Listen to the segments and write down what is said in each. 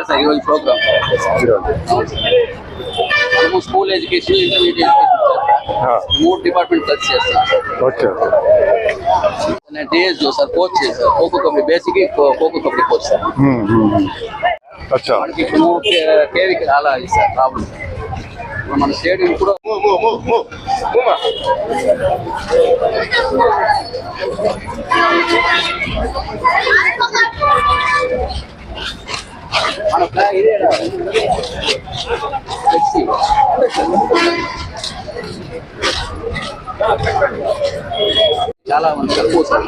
Sir ఈరోజు programme మనము school education intermediate education మూడు డిపార్ట్మెంట్ కలిసి చేస్తాం ఓకే నేను డిఎస్ సార్ కోచ్ చేశారు kho-kho kabaddi basic kho-kho kabaddi coach sir అచ్చా మనకి ఇప్పుడు కేవీకి అలా సార్ ప్రాబ్లం ఇప్పుడు మన స్టేడియం కూడా మన ఫ్లాగ్ ఇదేనా ఫ్లెక్సీ. చాలా మంది తక్కువ సార్ బడ్జెట్స్ చాలా మంది కలిపి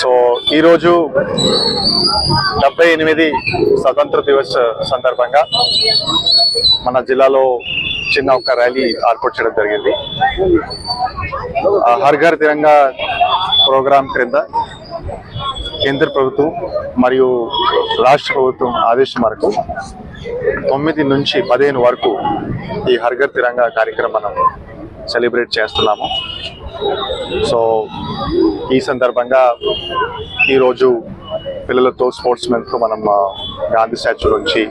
సో ఈరోజు డెబ్బై ఎనిమిది స్వతంత్ర దివస్ సందర్భంగా మన జిల్లాలో చిన్న ఒక ర్యాలీ ఏర్పాటు చేయడం జరిగింది. ఆ హర్ ఘర్ తిరంగా ప్రోగ్రాం క్రింద కేంద్ర ప్రభుత్వం మరియు రాష్ట్ర ప్రభుత్వం ఆదేశం మేరకు తొమ్మిది నుంచి పదిహేను వరకు ఈ హర్ఘర్ తిరంగ తిరంగా కార్యక్రమం మనం సెలబ్రేట్ చేస్తున్నాము. సో ఈ సందర్భంగా ఈరోజు పిల్లలతో స్పోర్ట్స్ మెన్తో మనం గాంధీ స్టాచ్యూ నుంచి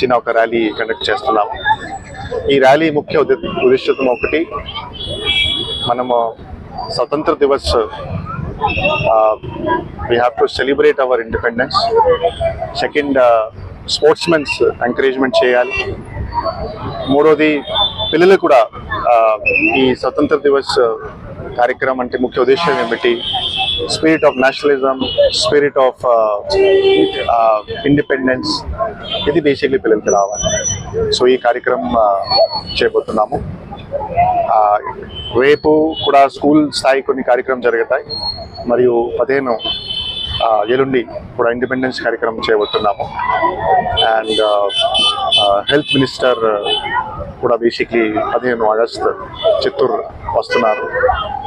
చిన్న ఒక ర్యాలీ కండక్ట్ చేస్తున్నాము. ఈ ర్యాలీ ముఖ్య ఉద్దేశం ఒకటి మనము స్వతంత్ర Divas we have to celebrate our independence second sports men's encouragement చేయాలి. మూడోది పిల్లలు కూడా uh, ఈ స్వతంత్ర దివస్ uh, కార్యక్రమం అంటే ముఖ్య ఉద్దేశం ఏమిటి? Spirit of nationalism spirit of independence ఇది బేసిక్లీ పిల్లలకి రావాలి. సో ఈ కార్యక్రమం uh, చేయబోతున్నాము. రేపు కూడా స్కూల్ స్థాయి కొన్ని కార్యక్రమం జరుగుతాయి. మరియు పదిహేను ఎల్లుండి కూడా ఇండిపెండెన్స్ కార్యక్రమం చేయబోతున్నాము అండ్ హెల్త్ మినిస్టర్ కూడా బేసిక్లీ పదిహేను ఆగస్ట్ చిత్తూరు వస్తున్నారు.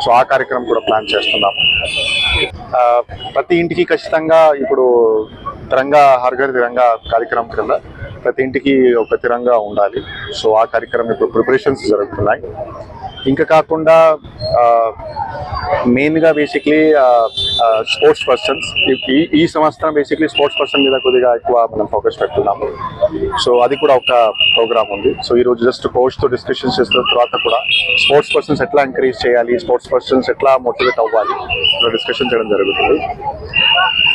సో ఆ కార్యక్రమం కూడా ప్లాన్ చేస్తున్నాము. ప్రతి ఇంటికి ఖచ్చితంగా ఇప్పుడు తిరంగా హర్ఘర్ తిరంగా కార్యక్రమం కింద ప్రతి ఇంటికి ఒక తిరంగా ఉండాలి. సో ఆ కార్యక్రమం ఇప్పుడు ప్రిపరేషన్స్ జరుగుతున్నాయి. ఇంకా కాకుండా మెయిన్గా బేసిక్లీ స్పోర్ట్స్ పర్సన్స్ ఈ ఈ సంవత్సరం బేసిక్లీ స్పోర్ట్స్ పర్సన్ మీద కొద్దిగా ఎక్కువ మనం ఫోకస్ పెడుతున్నాము. సో అది కూడా ఒక ప్రోగ్రామ్ ఉంది. సో ఈరోజు జస్ట్ కోచ్తో డిస్కషన్స్ చేసిన తర్వాత కూడా స్పోర్ట్స్ పర్సన్స్ ఎట్లా ఎంకరేజ్ చేయాలి స్పోర్ట్స్ పర్సన్స్ ఎట్లా మోటివేట్ అవ్వాలి డిస్కషన్ చేయడం జరుగుతుంది.